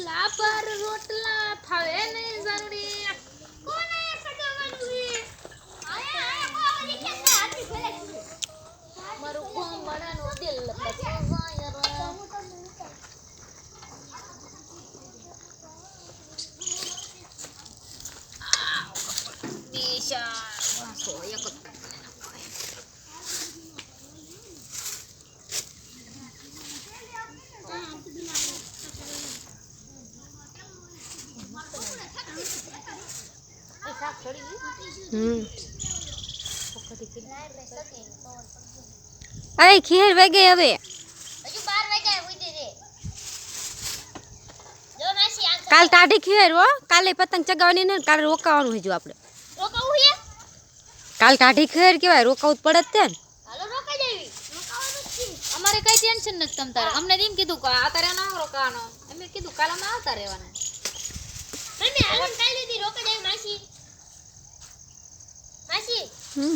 ચૂલા પર રોટલા અરે ખીર વેગે હવે. કાલ ટાઢી ખીર હો. કાલે પતંગ ચગાવવાની ને કાલે રોકાવાનું હજુ આપણે રોકાવું હે? કાલ ટાઢી ખીર કહેવાય રોકાવું જ પડે જ તે ને. અમારે કઈ ટેન્શન નથી તમ તારે. અમને એમ કીધું કે આ તારે ના રોકાવાનો. એમ કીધું કાલ અમે આવતા રહેવાના. হুম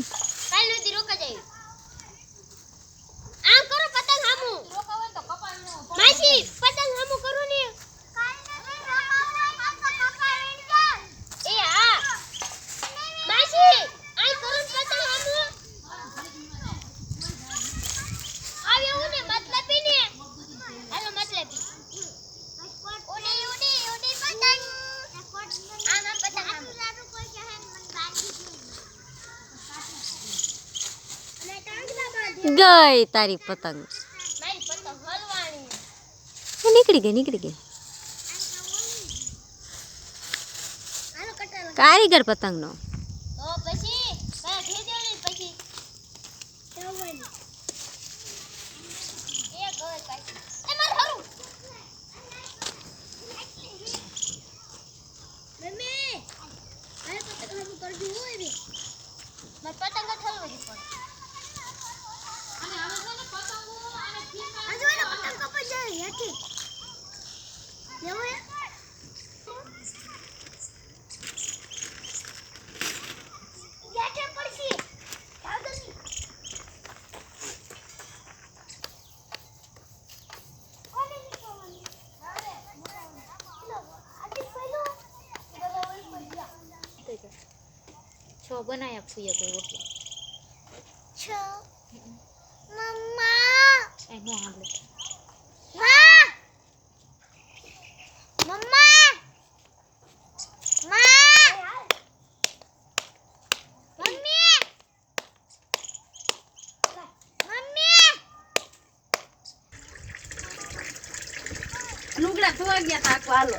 ગઈ તારી પતંગ. નીકળી ગઈ નીકળી ગઈ. કારીગર પતંગનો. છો બનાયા ફૂય કોઈ રોટલો. છો. મમ્મા. આઠ વાગ્યા તાકો હાલો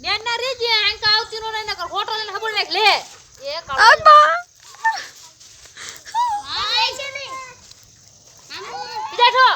બેન ના રેજે આંકા આવતી નો નહીં નકર હોટલ ને. ખબર નાખ લે એ કાળા બેઠો